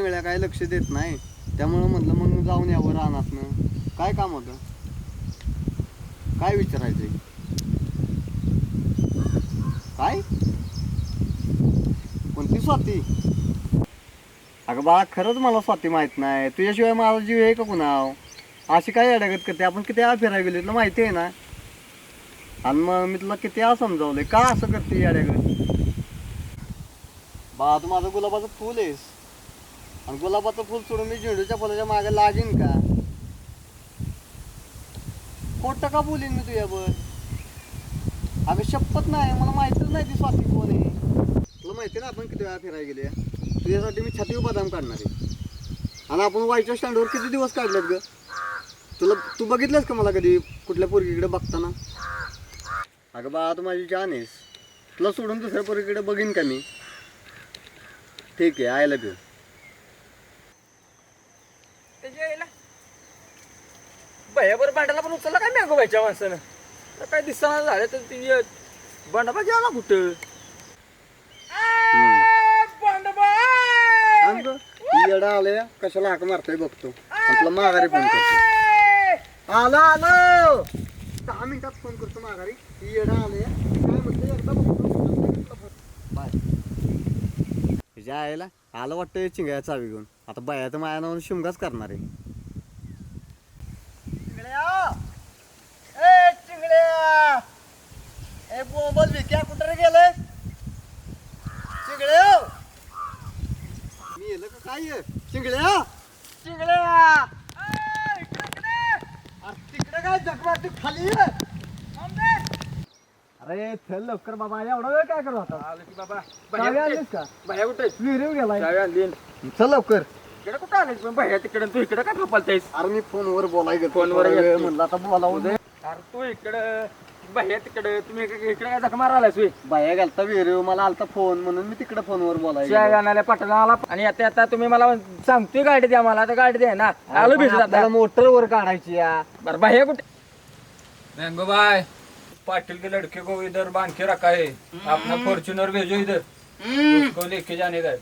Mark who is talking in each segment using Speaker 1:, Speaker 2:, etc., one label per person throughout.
Speaker 1: आता काय लक्ष देत नाही. त्यामुळं म्हटलं मग जाऊन यावं रानातनं. काय काम होतं? काय विचारायचंय? काय? कोणती स्वाती? अगं बा खरंच मला स्वाती माहीत नाही. तुझ्याशिवाय माझा जीव आहे का कुणाव? अशी काय अडगत करते? आपण किती आ फिरायला गेलो तुला माहिती आहे ना? आणि मग मी तुला किती आ समजावले का असं करते अडगत? बा तू माझं गुलाबाचं फुल आहेस. आणि गुलाबाचं फुल सोडून मी झेंडूच्या फुलाच्या मागे लागीन का? खोटं का बोलीन मी तुझ्यावर अगं शपथ नाही मला माहितीच नाही ती स्वाती कोण आहे. तुला माहिती ना आपण किती वेळा फिरायला गेले तुझ्यासाठी मी छाती बदाम काढणार आहे. आणि आपण वाईच्या स्टँडवर किती दिवस काढलेत ग? तुला तू बघितलंस का मला कधी कुठल्या पोरगीकडे बघताना? अगं बा तू माझी जान आहेस. तुला सोडून दुसऱ्या पोरगीकडे बघीन का मी? ठीक आहे आय लव्ह यू
Speaker 2: त्याच्या यायला भयाबर भांडायला पण उचलला काय मॅगो बायच्या माणसानं? तर काय दिसताना झालं तर ती भांडाबा गेला कुठं?
Speaker 1: येडा आलंय कशाला हाक मारतोय बघतो. आणि तुला माघारी फोन करतो. आलो आलो! दहा मिनिटात फोन करतो माघारी. ही येडा आलंय. काय म्हणते एकदा बघतो. बाय. तुझ्या आईला आलं वाटतं चिंगळ्या चावी घेऊन. आता बाया तर माझ्या नावानं शिमगाच करणार आहे चिंगड्या ए बोबल विक्या कुठं रे गेले चिंगड्या मी येलं का? काय तिकडे जगवा तू खाली? ये. अरे चल लवकर बाबा. एवढा वेळ काय करत होता?
Speaker 2: आलो की बाबा.
Speaker 1: चावी आणलीस का?
Speaker 2: भया कुठे?
Speaker 1: विहिरीव गेलाय.
Speaker 2: चावी आणली
Speaker 1: चल लवकर.
Speaker 2: इकडे कुठं आले पण भया तिकडे. तू इकडे काय थापालतायस
Speaker 1: अरे मी फोनवर बोलाय गेलो
Speaker 2: फोनवर.
Speaker 1: म्हणलं आता बोलावं दे
Speaker 2: अरे तू इकडं भया तिकडे तुम्ही इकडे इकडे काय जखमा
Speaker 1: बाया गेलता विहिरीव मला आलता फोन म्हणून मी तिकडे फोनवर बोलाय
Speaker 2: चाय
Speaker 1: गेलो.
Speaker 2: आणायला पाठवला आला. आणि आता आता तुम्ही मला सांगतोय गाडी द्या मला आता गाडी द्या ना. आलो
Speaker 1: आपल्याला
Speaker 2: आता.
Speaker 1: मोटरवर काढायची या.
Speaker 2: बरं भैया कुठे? मैंगो भाई पाटिल के लड़के को इधर बांध के रखा है. अपना फॉर्चुनर भेजो इधर उसको लेके जाने का है।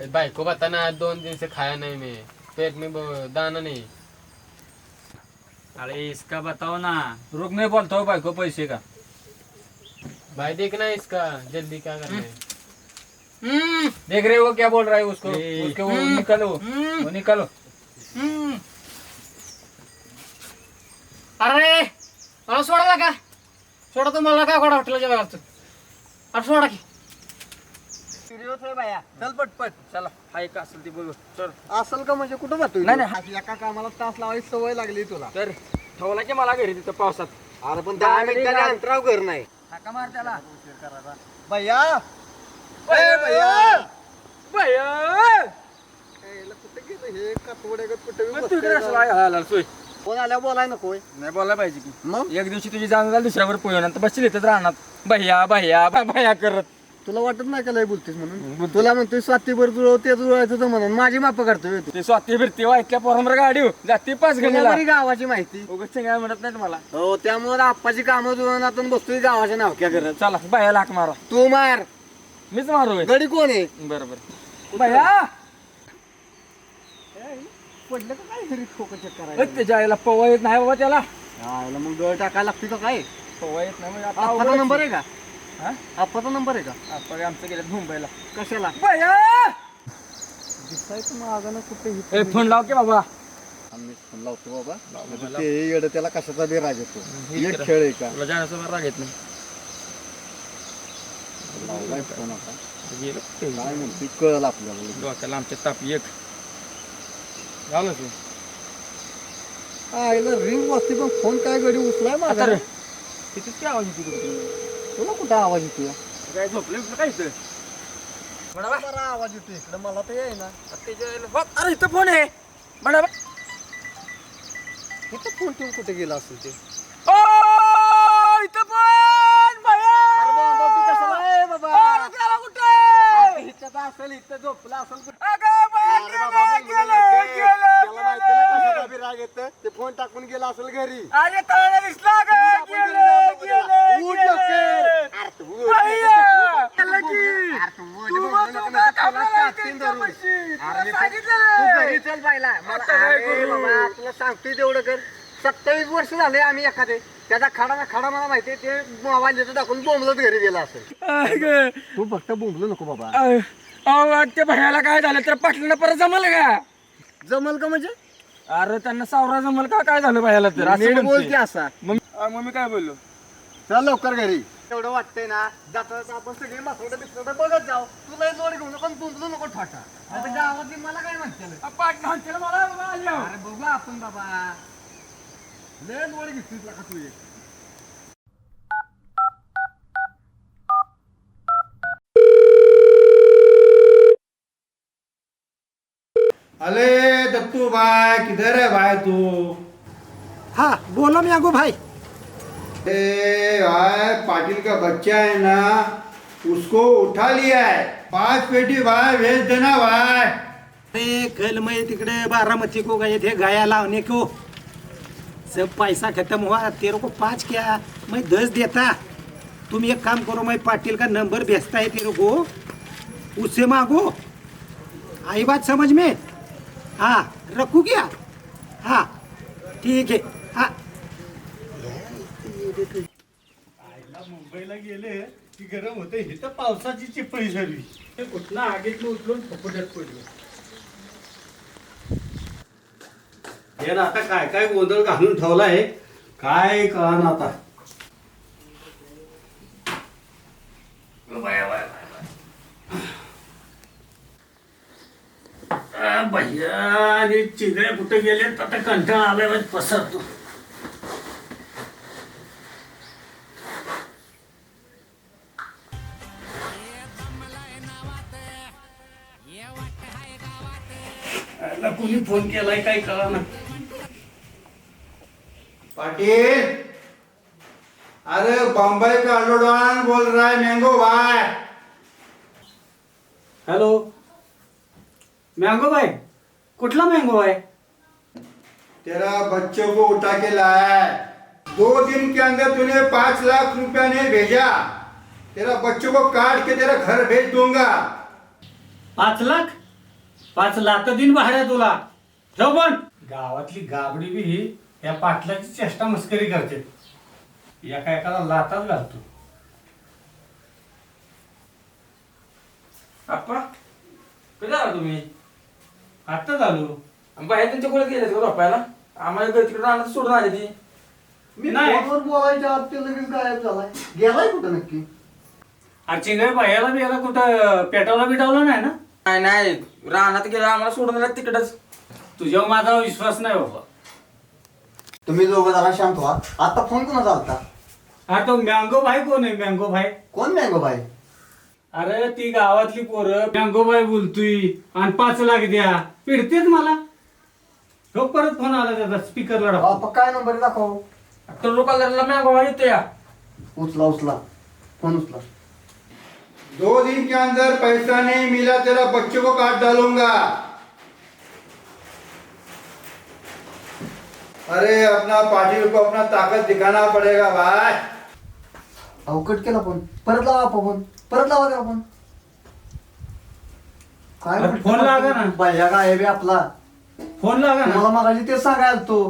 Speaker 3: ए, भाई को बताना दोन दिन से खाया नहीं मैं. पेट में दाना नहीं।
Speaker 2: अरे इसका बताओ ना रुक नहीं बोलता हूँ भाई को पैसे का।
Speaker 3: भाई देखना इसका जल्दी क्या करना है।
Speaker 2: देख रहे हो क्या बोल रहा है उसको उसके वो निकलो वो निकलो।
Speaker 4: अरे मला सोडायला का सोडा तुम्हाला काय हॉटेलला जेवायला लागतं अरे सोडा की।
Speaker 1: बाया. चल पटपट.
Speaker 2: चला हाय का असेल ती बोलू चल.
Speaker 1: असल का म्हणजे कुठं जातोय?
Speaker 2: नाही? नाही.
Speaker 1: एका कामाला तास लावायची सवय लागली तुला.
Speaker 2: तर ठेवला की मला घरी तिथं पावसात?
Speaker 1: अरे पण दहा
Speaker 2: गाडी.
Speaker 1: अंतराव घर नाही.
Speaker 2: हाका मार त्याला.
Speaker 1: भैया!
Speaker 2: भैया!
Speaker 1: ए, भैया! कुठे गेलं? हे कटवड्यागत
Speaker 2: मग तू इकडे? असला सोय.
Speaker 1: फोन आल्यावर बोलाय नको.
Speaker 2: नाही बोलायला पाहिजे की.
Speaker 1: मग?
Speaker 2: एक दिवशी तुझी जाण झाली दुसऱ्यावर पोहे नंतर बसली इथंच राहणार. भैया भैया भैया करत.
Speaker 1: तुला वाटत नाही का लय बोलतेस म्हणून? तुला म्हणतोय स्वाती बरं जुळव ते जुळवायचं तर म्हणून. माझी माप करतोय तू.
Speaker 2: ते स्वाती फिरते वाईटल्या पोरांवर गाडी हो. जाते पाच गणीला
Speaker 1: बरी गावाची माहिती.
Speaker 2: उगाच काय म्हणत नाही मला.
Speaker 1: हो त्यामुळे आप्पाची कामं जुळवून बसतोय गावाच्या नावक्या करत
Speaker 2: चला भैया लाख मारा.
Speaker 1: तू मार.
Speaker 2: मीच मारू होय.
Speaker 1: गडी कोण आहे?
Speaker 2: बरं बरं. भैया
Speaker 1: पडलं का काय घरी check करायला?
Speaker 2: त्याच्या आईला पवा येत नाही बाबा त्याला.
Speaker 1: हा, याला मग गळ टाकायला लागते का काय?
Speaker 2: पवा येत नाही म्हणजे आता
Speaker 1: आप्पाचा
Speaker 2: अवघडच.
Speaker 1: नंबर आहे का?
Speaker 2: हा?
Speaker 1: आप्पाचा नंबर आहे का?
Speaker 2: आपण आमचं गेलं मुंबईला.
Speaker 1: कशाला?
Speaker 2: भैया
Speaker 1: दिसायचं मागानं कुठे
Speaker 2: ए फोन लाव की बाबा.
Speaker 1: आम्ही फोन लावतो बाबा. ते येड त्याला कशाचा बी राग येतो. एक खेळ आहे का?
Speaker 2: तुला जाण्यासोबत राग येत नाही.
Speaker 1: लावलाय फोन आता.
Speaker 2: गेलं.
Speaker 1: काय म्हणते कळलं आपल्याला.
Speaker 2: डोक्याला आमच्या ताप एक. झालं तू
Speaker 1: हा, याला रिंग वाजते पण फोन काय गडी उचलाय
Speaker 2: आता
Speaker 1: माझा
Speaker 2: रे. कितीच काय आवाज येतो
Speaker 1: तुला कुठं आवाज येतोय
Speaker 2: काय झोपले बिपले काय इथं बडा
Speaker 1: बरा आवाज येतोय इकडे मला तर येईना
Speaker 2: अरे इथं फोन आहे बडा
Speaker 1: इथं फोन ठेवून कुठे गेला असेल ते
Speaker 2: ओ इथं फोन भैया
Speaker 1: अरे बाबा, तू कशाला आहे बाबा?
Speaker 2: अरे गेला कुठे
Speaker 1: इथं असेल इथं झोपला असेल.
Speaker 2: अगं
Speaker 1: अरे बाबा,
Speaker 2: गेलं,
Speaker 1: बोलू
Speaker 2: गेलं,
Speaker 1: नको.
Speaker 2: गेलं,
Speaker 1: त्याला माहिती ना कशाचा
Speaker 2: गेलं.
Speaker 1: बी राग येतं. ते फोन टाकून गेला असेल घरी
Speaker 2: अरे तळाला दिसला गं,
Speaker 1: आपण घरी
Speaker 2: गेलं,
Speaker 1: जाऊ नको त्याला.
Speaker 2: गेलं,
Speaker 1: उठ
Speaker 2: गेलं.
Speaker 1: लवकर. तू तुला सांगतोय तेवढं कर. सत्तावीस वर्ष झाले आम्ही एखादे. त्याचा खडा खडा मला माहितीये ते मोबाईल देतो टाकून बोंबलत घरी गेला असेल. तू फक्त बोंबलो नको बाबा.
Speaker 2: अहो त्या भयाला काय झालं? तर पाटलाला परत जमल का?
Speaker 1: जमल का म्हणजे?
Speaker 2: अरे त्यांना सावरा जमल का? काय झालं भयाला तर.
Speaker 1: बोलते असा.
Speaker 2: मग मग मी काय बोललो?
Speaker 1: चल लवकर घरी. एवढं वाटतंय ना जाता आपण सगळे मासवडं बिसवडं बघत जाऊ. तुला जोड घेऊ नको बोंबलो नको ठाटा. आता गावातली मला काय म्हणते
Speaker 2: मला बाबा आल्यावर.
Speaker 1: अरे बघू आपण बाबा. लय लोड घेतलीस का तू एक?
Speaker 5: अरे दत्तू भाई किधर है भाई तू?
Speaker 6: हाँ बोलो मियागो भाई.
Speaker 5: ए भाई पाटिल का बच्चा है ना, उसको उठा लिया है। पाँच पेटी भाई, भेज देना भाई।
Speaker 6: अरे कल मैं तिकडे बारामती को गए थे, गाया लावने को। सब पैसा खत्म हुआ, तेरे को पाँच क्या? मैं दस देता। तुम एक काम करो, मैं पाटिल का नंबर भेजता है तेरे को। उससे मांगो। आई बात समझ में? हाँ रखू क्या? हाँ ठीक है। हाँ।
Speaker 5: मुंबईला गेले की गरम होते हे तर पावसाची चिपळी झाली.
Speaker 2: ते कुठला आगीतलं उचलून फुफुट्यात पडलं.
Speaker 5: हे ना आता काय काय गोंधळ घालून ठेवलाय? काय कळा आता? भैया आणि चिगड्या कुठे गेले आता कंटाळा आलाय पसरतो. फोन केलाय काय कळा ना पाटिल अरे बम्बई का अल्लूडॉन बोल रहा है मैंगो भाई?
Speaker 6: हॅलो मँगो भाई कुठला मँगो आहे
Speaker 5: तेरा बच्चों को उठा के लाया है। दो दिन के अंदर तूने पांच लाख रुपया नहीं भेजा। तेरा बच्चों को काट के तेरा घर भेज दूंगा।
Speaker 7: पाच लाख? पाच लाख दिन भाड्या तुला। ठेव पण. गावातली गाबडी बी ही या पाटलाची चेष्टा मस्करी करते. एका एकाला लाताच घालतो.
Speaker 2: आप्पा कधी आला तुम्ही?
Speaker 7: आता झालो
Speaker 2: बाहेर तुमच्या कुठे गेले का झोपायला? आम्हाला घरी तिकडे राहणार सोडून आली ती.
Speaker 1: मी
Speaker 7: नाही.
Speaker 1: फोनवर बोलायच्या आत ते लगेच गायब झालाय. गेलाय कुठं नक्की?
Speaker 7: आजची काय बायाला कुठं पेटावला बिटावला नाही ना?
Speaker 2: नाही नाही. रानात गेला आम्हाला सोडून आला तिकडच.
Speaker 7: तुझ्यावर माझा विश्वास नाही बाबा.
Speaker 1: तुम्ही दोघं जरा शांत व्हा. आता फोन कोणा चालता
Speaker 7: हा तो मँगो भाई कोण आहे? मँगो भाई.
Speaker 1: कोण मॅंगो बाई
Speaker 7: अरे ती गावातली पोरं. मँगो भाई बोलतोय. आणि पाच लाख द्या. पिडतेच मला. तो परत फोन आला त्याचा. स्पीकरला
Speaker 1: आपण काय नंबर दाखव.
Speaker 2: तर लोकांना मॅंगो येतो या
Speaker 1: उचला उचला. फोन उचला.
Speaker 5: दो दिन के अंदर पैसा नहीं मिला तेरा बच्चों को काट डालूंगा अरे अपना पाटिल को अपना ताकत दिखाना पड़ेगा भाई।
Speaker 1: अवकट केला फोन परत लावा आपण. फोन परत लावा त्याला फोन काय
Speaker 7: अरे फोन लागा ना.
Speaker 1: बाह्या काय बे आपला.
Speaker 7: फोन लागा ना.
Speaker 1: तुम्हाला मगाशी ते सांगायला तो.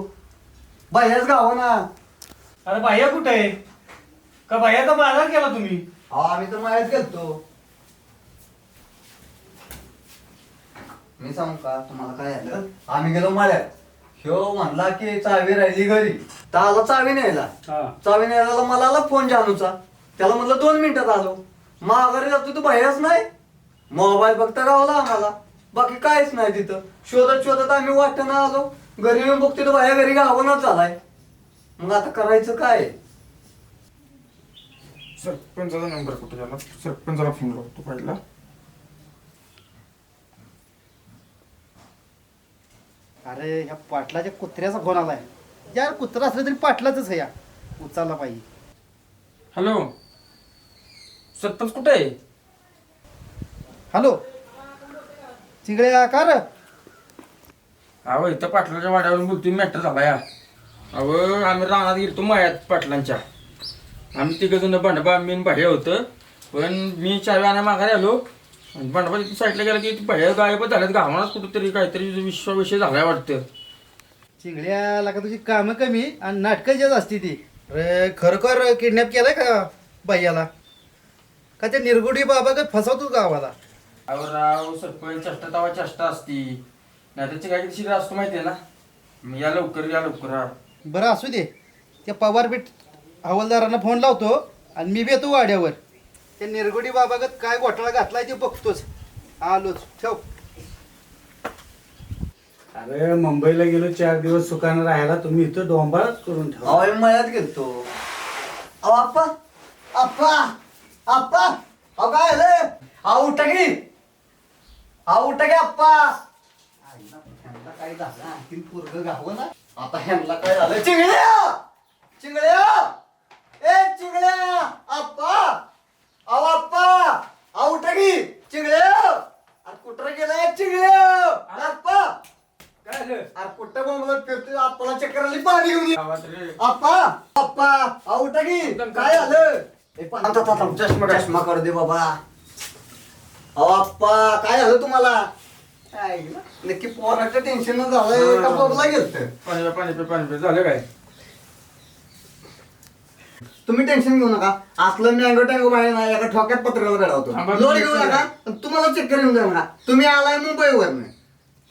Speaker 1: बाह्याच गाव ना.
Speaker 7: अरे बाह्या कुठे आहे? का बाह्याचा बाजार केला तुम्ही?
Speaker 1: अहो आम्ही तर मायात गेलतो मी सांगू का तुम्हाला काय झालं? आम्ही गेलो माळ्यात ह्यो म्हणला की चावी राहिली घरी. तर आला चावी न्यायला.
Speaker 7: हा.
Speaker 1: चावी न्यायला मला आला फोन जानूचा. त्याला म्हणलं दोन मिनिटात आलो. माघारी जातो तू बाहेरच नाही? मोबाईल फक्त गावला आम्हाला. बाकी काहीच नाही तिथं. शोधत शोधत आम्ही वाटणं आलो. घरी येऊन बघतो तो बाहेर घरी गावनाच झालाय. मग आता करायचं काय?
Speaker 2: सरपंचाचा नंबर कुठे झाला सरपंचाला फोन लावतो पहिला.
Speaker 8: अरे ह्या पाटलाच्या कुत्र्याचा फोन आलाय. यार कुत्रा असलं तरी पाटलाच आहे या. उचलला पाहिजे
Speaker 2: हॅलो. सरपंच कुठे आहे?
Speaker 8: हॅलो. चिगड्या का रे?
Speaker 2: अहो इथं पाटलाच्या वाड्यावरून बोलतोय मॅटर झाला या. अहो आम्ही रानात गेलतो मळ्यात पाटलांच्या. आम्ही तिघ जण बंडबा मी भाड्या होतं. पण मी चावी आणा माघारी आलो. आणि साईडला गेला की भाड्या गायबच झाल्यात गावात कुठेतरी काहीतरी विश्वाविषय झालाय वाटतं.
Speaker 8: चिंगड्याला का तुझी कामं कमी आणि नाटकं जास्त असते ती. अरे खरोखर किडनॅप केलंय का बाह्याला का ते निरगुडी बाबा काय फसवतो गावाला?
Speaker 2: अहो राव सरपंच चष्टा तवा चष्टा असती. नाही त्याची काय शिरा असतो माहितीये ना? मग या लवकर या लवकर.
Speaker 8: बरं असू दे. त्या पवार बीट हवालदारांना फोन लावतो आणि मी बी येतो वाड्यावर. त्या निरगुडी बाबागत काय घोटाळा घातलाय ते बघतोच. आलोच ठेव.
Speaker 7: अरे मुंबईला गेलो चार दिवस सुखानं राहायला तुम्ही इथं डोंबाळच करून ठेवा.
Speaker 1: अहो मळ्यात गेलतो. अहो आप्पा आप्पा आप्पा. अहो काय झालं? अहो उठा की. अहो उठा की आप्पा. आईला, ह्यांना काय झालं आणखीन पोरगं गावं ना. आता ह्यांना काय झालं? चिंगड्या चिंगड्या ए चिंगड्या आप्पा अहो आप्पा अहो उठा की चिंगड्या अरे कुठं गेलाय चिंगड्या आप्पा
Speaker 2: काय झालं
Speaker 1: अरे कुठं बोंबलत फिरतोय आपला चक्कर आली पाणी घेऊन ये. आप्पा आउट की. काय झालं? हे पण- थांब, थांब, थांब, चष्मा चष्मा करू दे बाबा. अहो आप्पा काय झालं तुम्हाला? काय? नक्की पोराचं टेन्शन झालंय. का बाबला गेलत.
Speaker 2: पाणी प्या, पाणी प्या, पाणी प्या. झालं काय?
Speaker 1: तुम्ही टेन्शन घेऊ नका. असलं मँगो टँगो बाहेर नाही एका ठोक्यात पत्राला रडावतो.
Speaker 2: थांबा,
Speaker 1: लोड घेऊ. नका. पण तुम्हाला चक्कर येऊन जाऊ नका तुम्ही आलाय मुंबईवर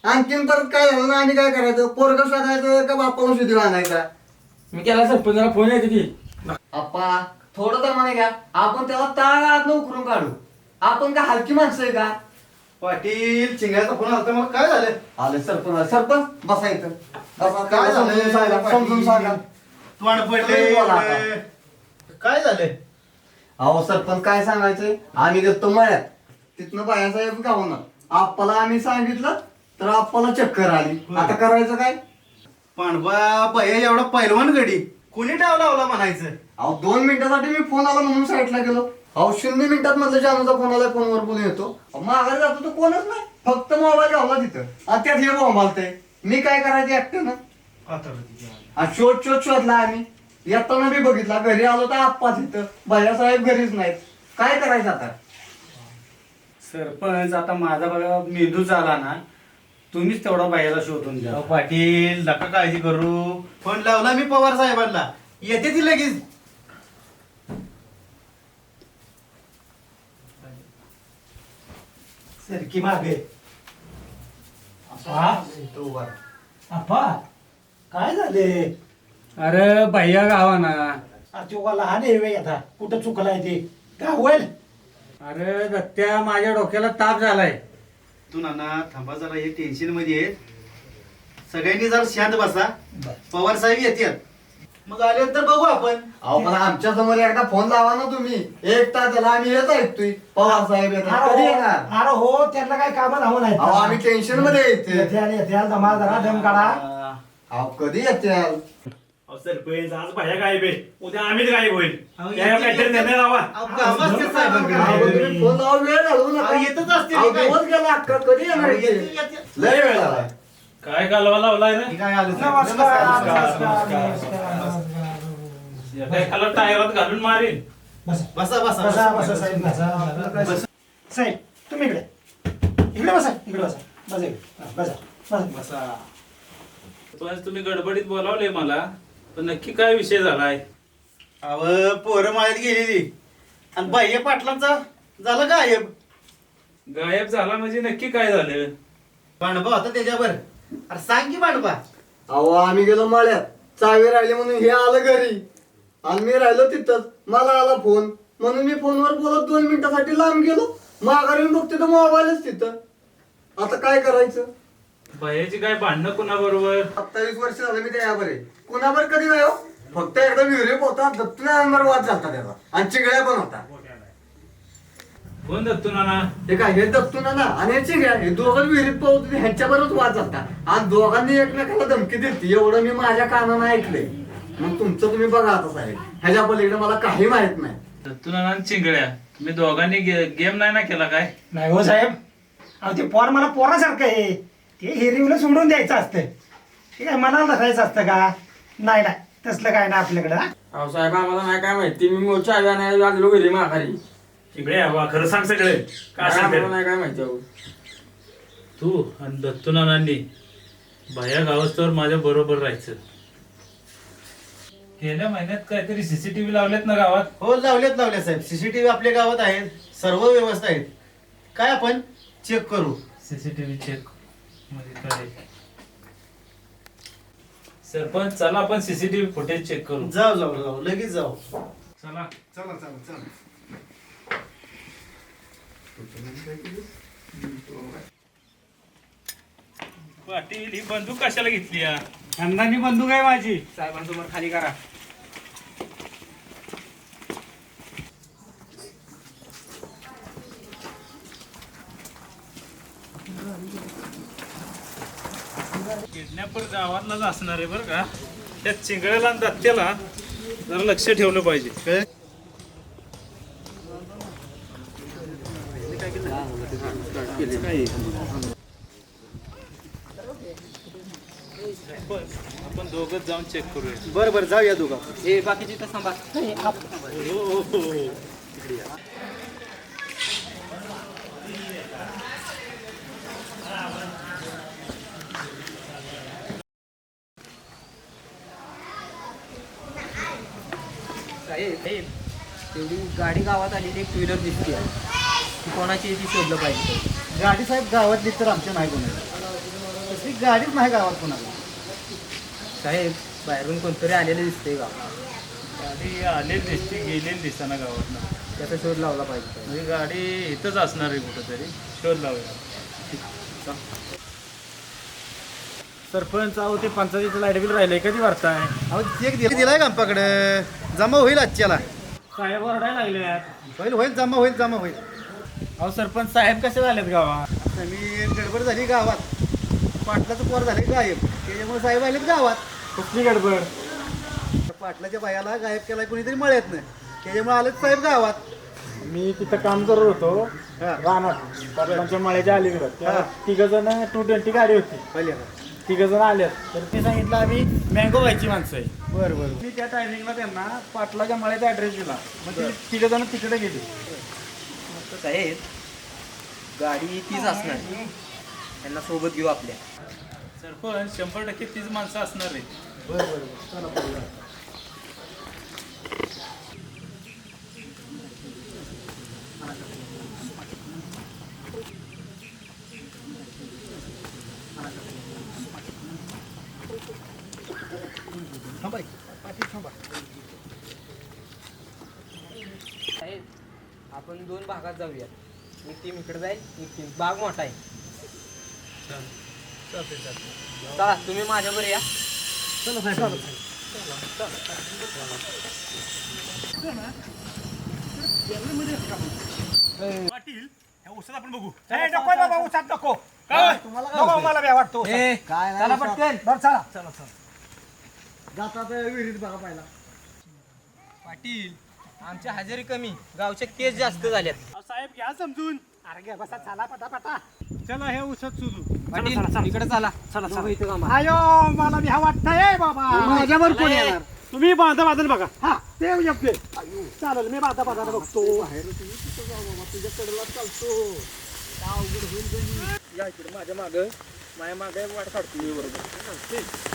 Speaker 1: आणखीन परत काय झालं ना आणि काय करायचं? पोरग शोधायचं का बापाला शुद्धी आणायचा?
Speaker 2: मी केला सरपंचाला फोन आहे की.
Speaker 1: अप्पा थोडं तर म्हणे घ्या. आपण त्याला ताळात उकरून काढू. आपण का हलकी माणसं आहे का?
Speaker 8: पाटील चिंगड्याचा फोन आला मला काय झालं?
Speaker 1: आले सरपंच सरपंच बसायचं बसा,
Speaker 8: काय
Speaker 1: समजून
Speaker 8: झालं?
Speaker 1: सांगा समजून सांगा.
Speaker 8: तोंड
Speaker 1: तुम्ही बोला आता.
Speaker 8: काय झालं?
Speaker 1: अहो सरपंच काय सांगायचंय? आम्ही गेलतो मळ्यात. तिथनं बायासाहेब गावणार आप्पाला आम्ही सांगितलं तर आप्पाला चक्कर आली. आता करायचं काय?
Speaker 8: पांडवा बाया एवढा पैलवान गडी. कोणी डाव लावला म्हणायचं?
Speaker 1: अहो दोन मिनिटासाठी मी फोन आला म्हणून साईडला गेलो. अहो शून्य मिनिटात म्हटलं जानूचा फोन आला फोनवर बोलून येतो. अहो, माघारी जातो तो कोणच नाही. फक्त मोबाईल गावला तिथं. आणि त्यात हे बोंबालतंय मी काय करायचं एकटं ना? आणि शोध शोध शोधला आम्ही. येताना बी बघितला. घरी आलो तर आप्पा तिथं. भैयासाहेब घरीच नाहीत. काय करायचं आता?
Speaker 7: सरपंच आता माझा बघा मेंदूच आला ना. तुम्हीच तेवढा बायाला शोधून द्या
Speaker 8: अहो, पाटील नका काळजी करू. फोन लावला मी पवार साहेबांना. येते ती लगेच.
Speaker 6: सरकी मागे.
Speaker 8: तो उभा.
Speaker 6: आपा काय झाले?
Speaker 7: अरे बाह्या गावाना
Speaker 6: तेव्हा लहान आहे वे आता. कुठं चुकलाय ते? गावल
Speaker 7: अरे दत्त्या माझ्या डोक्याला ताप झालाय.
Speaker 8: तू नाना थांबा जरा हे टेन्शनमध्ये आहे. सगळ्यांनी जरा शांत बसा. पवार साहेब येतात मग आले तर बघू आपण.
Speaker 1: अहो पण आमच्यासमोर एकदा फोन लावा ना तुम्ही. एक तास झाला आम्ही येत ऐकतोय पवार साहेब येतात. कधी येणार?
Speaker 6: अरे हो त्यांना काय कामं आहेत.
Speaker 1: अहो आम्ही टेन्शनमध्ये येते
Speaker 6: येते आणि येते आणि दमा जरा दम काढा.
Speaker 1: अहो कधी येते
Speaker 9: सरपंच आज बाह्या गायब आहे. उद्या आम्हीच गायब होईल.
Speaker 8: अहो,
Speaker 9: त्याला
Speaker 8: येते-
Speaker 9: काहीतरी निर्णय लावा.
Speaker 8: अहो, कामं असतात साहेबांकडे.
Speaker 1: अहो, तुम्ही फोन लावा वेळ घालवू नका.
Speaker 8: अहो, येतच असते
Speaker 1: अहो,
Speaker 8: मी काय.
Speaker 1: दिवस गेला अख्खा कधी येणार
Speaker 8: अहो,
Speaker 1: ते?
Speaker 8: येते- येते.
Speaker 1: लय वेळ झाला
Speaker 9: काय कालवा लावलाय रे?
Speaker 8: काय आलं साहेब?
Speaker 6: नमस्कार
Speaker 8: नमस्कार.
Speaker 9: एका एकाला टायरात घालून मारीन
Speaker 6: बसा.
Speaker 8: बसा बसा
Speaker 6: बसा. बसा साहेब. बसा साहेब तुम्ही इकडे. इकडे बसा इकडे बसा. बसा इकडे. हा, बसा बसा.
Speaker 8: बसा.
Speaker 9: पण तुम्ही गडबडीत बोलावले मला. पण नक्की काय विषय झालाय?
Speaker 8: अव पोरं माळ्यात गेलेली. आणि बाह्य पाटलांचा झालं गायब.
Speaker 9: गायब झाला म्हणजे नक्की काय झालं?
Speaker 8: पांडवा होता त्याच्यावर. अरे सांग की पांडवा
Speaker 1: अहो आम्ही गेलो मळ्यात. चावी राहिली म्हणून हे आलं घरी. आणि मी राहिलो तिथंच. मला आला फोन. म्हणून मी फोनवर बोलत दोन मिनिटासाठी लांब गेलो. माघारी येऊन बघते तर मोबाईलच तिथं. आता काय करायचं?
Speaker 9: बाह्याची काय भांडणं कुणाबरोबर?
Speaker 1: सत्तावीस वर्ष झालं मी त्या बरे कुणावर कधी नाही हो. फक्त एकदा विहिरीप होता दत्तूनवर वाद झालता त्याचा. आणि चिंगड्या पण होता
Speaker 9: कोण दत्तू नाना
Speaker 1: हे काय हे दत्तूना ना आणि हे चिंगड्या हे दोघं विहिरीत पाहत होते ह्यांच्याबरोबर वाद झालता. आणि दोघांनी एकमेकाला धमकी दिली एवढं मी माझ्या कानानं ऐकलंय. मग तुमचं तुम्ही बघा आता साहेब. ह्याच्या पलीकडे मला काही माहीत नाही.
Speaker 9: दत्तू नाना आणि चिंगड्या तुम्ही दोघांनी गेम नाही ना केला काय?
Speaker 6: नाही हो साहेब. अहो ते पोर मला पोरासारखं आहे. ते हिरीवलं सोडून द्यायचं असतं. ते काय मनाला धरायचं असतं का? नाही नाही. तसलं काय ना आपल्याकडं हा?
Speaker 2: अहो साहेब आम्हाला नाही काय माहिती. मी मोठ्या आव्या नाही वाजलो घरी माघारी.
Speaker 9: चिंगळे हवा खरं सांग सगळे. काय
Speaker 2: आम्हाला
Speaker 9: सांगते?
Speaker 2: नाही काय माहिती अहो.
Speaker 9: तू आणि दत्तूनानांनी बाया गावस्तवर माझ्या बरोबर राहायचं. गेल्या महिन्यात काहीतरी सीसीटीव्ही लावलेत ना गावात?
Speaker 8: हो लावलेत लावले साहेब. सीसीटीव्ही आपल्या गावात आहेत. सर्व व्यवस्था आहेत. काय आपण? चेक करू.
Speaker 9: सीसीटीव्ही चेक काय सरपंच चला आपण सीसीटीव्ही फुटेज चेक करू.
Speaker 8: जाऊ जाऊ जाऊ. लगेच जाऊ.
Speaker 9: चला.
Speaker 1: चला चला चला.
Speaker 9: पाटील ही बंदूक कशाला घेतली या?
Speaker 7: खानदानी बंदूक आहे माझी.
Speaker 10: साहेबांसमोर खाली करा.
Speaker 9: गावातलाच असणार आहे बरं का. त्या चिंगळ्याला आणि दत्त्याला जरा लक्ष ठेवलं पाहिजे. आपण आपण दोघं जाऊन चेक करूया.
Speaker 8: बरं बरं जाऊया दोघा.
Speaker 10: हे बाकीची तर सांभाळ साहेब साहेब तेवढी गाडी गावात आलेली एक टू व्हीलर दिसते ती कोणाची ती शोधलं पाहिजे.
Speaker 8: गाडी साहेब गावातली तर आमच्या नाही कोणाला. तसली गाडीच नाही गावात कोणाला.
Speaker 10: साहेब बाहेरून कोणतरी आलेलं दिसतंय गावात.
Speaker 9: गाडी आलेली दिसते गेलेली दिसताना गावात
Speaker 10: त्याचा शोध लावला पाहिजे.
Speaker 9: म्हणजे गाडी इथंच असणार आहे कुठंतरी. शोध लावूया.
Speaker 7: सरपंच अहो ते पंचायतीचं लाइट बिल राहिलंय. कधी भरताय?
Speaker 8: अहो चेक दिला दिलाय का आमच्याकडे? जमा होईल आजच्याला.
Speaker 7: साहेब ओरडायला लागले
Speaker 8: होईल होईल जमा होईल जमा होईल.
Speaker 7: अहो सरपंच साहेब कसे झालेत गावात?
Speaker 8: आता मी गडबड झाली गावात. पाटलाचं पोर झाले गायब. त्याच्यामुळे साहेब आलेत गावात.
Speaker 7: कुठली गडबड?
Speaker 8: त्या पाटलाच्या बायाला गायब केलाय कोणीतरी मळ्यात नाही. त्याच्यामुळे आलेत साहेब गावात.
Speaker 7: मी तिथं काम करत होतो
Speaker 8: हा.
Speaker 7: रानात. पाटलांच्या मळ्याच्या अलीकडं. तिघ जण टू ट्वेंटी गाडी होती.
Speaker 8: पहिले
Speaker 7: तिघ जण आल्यात तर ते सांगितलं आम्ही मँगो व्हायची माणसं आहे.
Speaker 8: बरं बरं.
Speaker 7: मी त्या टायमिंगला त्यांना पाटलाच्या मळ्याचा ऍड्रेस दिला. मग ती तिघ जण तिकडे गेली.
Speaker 10: साहेब गाडी तीच असणार. त्यांना सोबत घेऊ आपल्या.
Speaker 9: सरपंच शंभर टक्के तीच माणसं असणार आहे
Speaker 8: बरं बरं चला पाहूया. थांबा एक. पाटील थांबा
Speaker 10: साहेब आपण दोन भागात जाऊया. एक टीम इकडे जाईल एक टीम भाग मोठा आहे. चला. तुम्ही माझ्यावर या.
Speaker 8: काय?
Speaker 10: चला पटकन.
Speaker 8: चला. चला जाता विहिरीत बघा पहिला.
Speaker 10: पाटील आमच्या हजेरी कमी गावच्या केस जास्त झाल्यात
Speaker 7: साहेब घ्या समजून.
Speaker 6: अरे घे बसा चला पटापटा.
Speaker 7: चला हे उसात सुरू.
Speaker 10: पाटील इकडे चला. चला चला. इथं थांबा.
Speaker 6: आयो मला भ्या वाटतंय बाबा.
Speaker 8: माझ्यावर कोण येणार?
Speaker 7: तुम्ही बांधा बांधून बघा.
Speaker 6: हा. ते आपले चालेल मी बाधा बाधा बघतो.
Speaker 10: या इकडे माझ्या माग. माझ्या माग वाट काढतो मी बरोबर.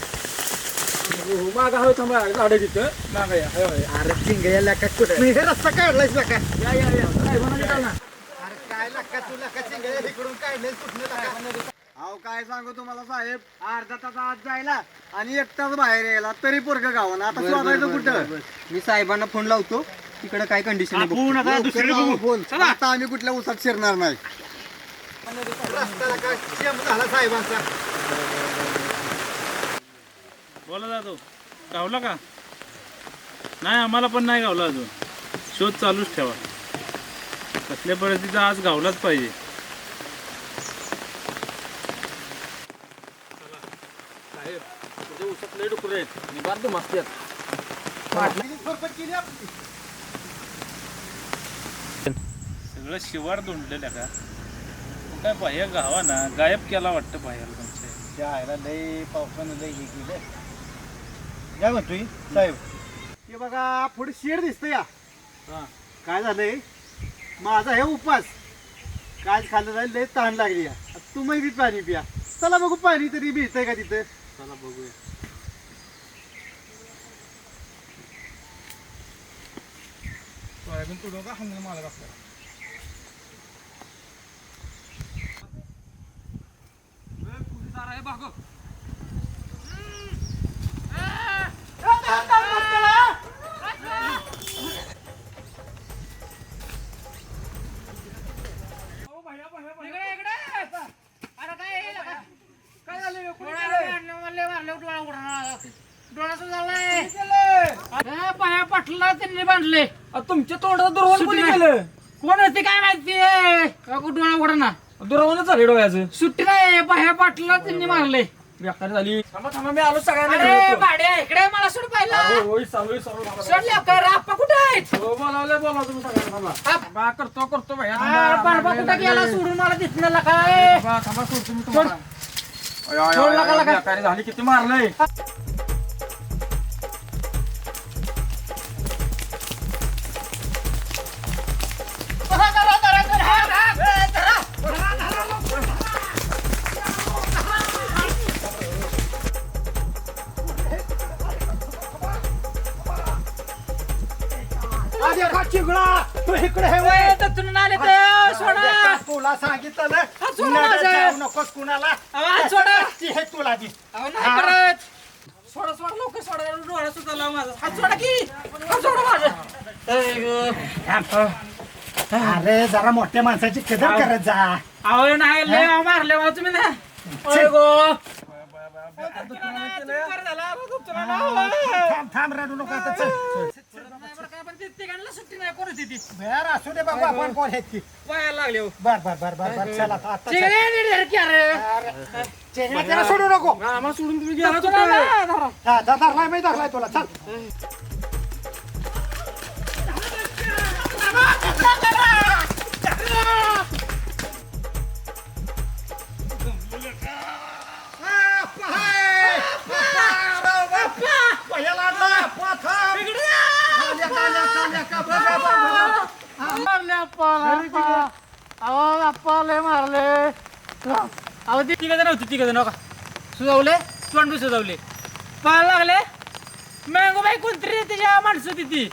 Speaker 10: मागा हवं थांबा झाडं तिथं मागा या.
Speaker 8: अरे कुठे मी हे रस्ता लका
Speaker 10: या या या साहेबांना चाल ना
Speaker 8: अरे काय लका तू लका चिंगळ्या कुठलं अहो काय सांगू तुम्हाला साहेब? अर्धा तास आत जायला आणि एक तास बाहेर यायला. तरी पोरग गावानं. आता शोधायचं कुठं?
Speaker 10: मी साहेबांना फोन लावतो. तिकडे काय कंडिशन आहे बघतो.
Speaker 7: आता दुसरीकडे बघू.
Speaker 8: फोन आता आम्ही कुठल्या उसात शिरणार नाही. रस्ता लका शेम झाला साहेबांचा.
Speaker 9: बोला जातो गावला का? नाही आम्हाला पण नाही गावला अजून. शोध चालूच ठेवा. कसल्या परिस्थितीत आज गावलाच पाहिजे. सगळं शिवार धुंडलेलं का? काय काय बाह्या गावाना? गायब केला वाटतं बाहेर तुमच्या.
Speaker 8: आयला लय पावसानं लय हे केलं काय म्हणतोय साहेब.
Speaker 1: हे बघा पुढे शेड दिसतं या. काय झालंय? माझा हे उपास. काय खाल्लं जाईल लय तहान लागली या. आता तुम्ही बी पाणी पिया. चला बघू पाणी तरी मिळतंय का तिथं? चला बघूया.
Speaker 4: पाया पाटला त्यांनी बांधले
Speaker 2: तुमच्या तोंडात दुर्वण कोणी केलं?
Speaker 4: कोण होते काय माहिती डोळा उघडा
Speaker 2: दुर्वणच झाले डोळ्याचं.
Speaker 4: सुट्टी नाही. पाया पाटला त्यांनी मारले
Speaker 2: बेकार झाली थांबा थांबा मी आलो सगळ्यांना
Speaker 4: अरे. भाड्या इकडे मला सोड पाहिला
Speaker 2: चालू आहे, चालू आहे.
Speaker 4: सोड लवकर आप्पा कुठे आहेत
Speaker 2: हो, बोलावलंय, बोलावलं तुम्ही सगळ्यांना, थांबा. करतो करतो भैया.
Speaker 4: पाडपा कुठं गेला सोडून मला दिसणार काय
Speaker 2: थांबा, तुम्हाला. अय, अय,
Speaker 4: सोड
Speaker 2: अय,
Speaker 4: नका.
Speaker 2: बेकारी झाली किती मारलंय
Speaker 4: दत्तून आले तर सोडा.
Speaker 6: तुला सांगितलं ना
Speaker 4: सोडा.
Speaker 6: जाऊ नकोस कुणाला.
Speaker 4: सोडा.
Speaker 6: ती हे तुला दी
Speaker 4: अहो, नाही करत. सोडा सोडा लवकर सोडा. डोळा सुद्धा लाव माझा. हात सोडा की. हात सोडा माझा. ऐ गं.
Speaker 6: अरे जरा मोठ्या माणसाची कदर करत जा.
Speaker 4: अहो नाही लय अहो, मारले मला तुम्ही ना. गो.
Speaker 6: थांब थांब रडू नको आता चल.
Speaker 4: सुट्टी नाही कोण होती ती
Speaker 6: बर असू दे बाबा आपण कोण आहेत की
Speaker 4: पायाला लागले हो.
Speaker 6: बर बर बर बर बर चला आता आता चल.
Speaker 4: चिंगडे अरे.
Speaker 6: चेहरा त्याला सोडू नको.
Speaker 2: आम्हाला सोडून तुम्ही गेला
Speaker 4: धरा.
Speaker 6: हा जा, धरलाय मी धरलाय तुला. चल.
Speaker 4: तिघ जण होते तिघ जण का सुजवले तोंड बी सुजवले. पाहायला लागले मँगो बाई कोणतरी त्याच्या माणसं होती ती.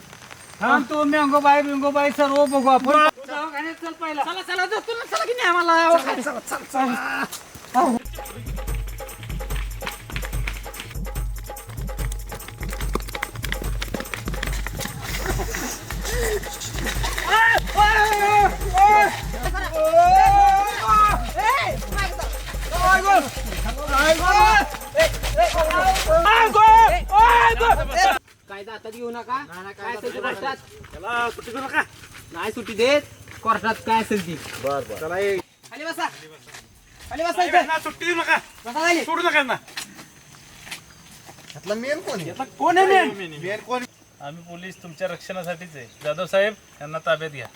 Speaker 2: हा. तो मँगो बाय बिंगो बाय सर्व बघू आपण.
Speaker 4: चल पहिला. चला चला जातो ना चला की नाही आम्हाला. नाही सुट्टी देत कोर्टात काय असेल ती. खाली बसा. खाली बसा इथे.
Speaker 7: सुट्टी देऊ नका.
Speaker 4: बसा खाली.
Speaker 7: सोडू नका
Speaker 1: मेन कोण आहे?
Speaker 6: कोण आहे मेन?
Speaker 7: आम्ही पोलीस तुमच्या रक्षणासाठीच आहे. जाधव साहेब यांना ताब्यात घ्या.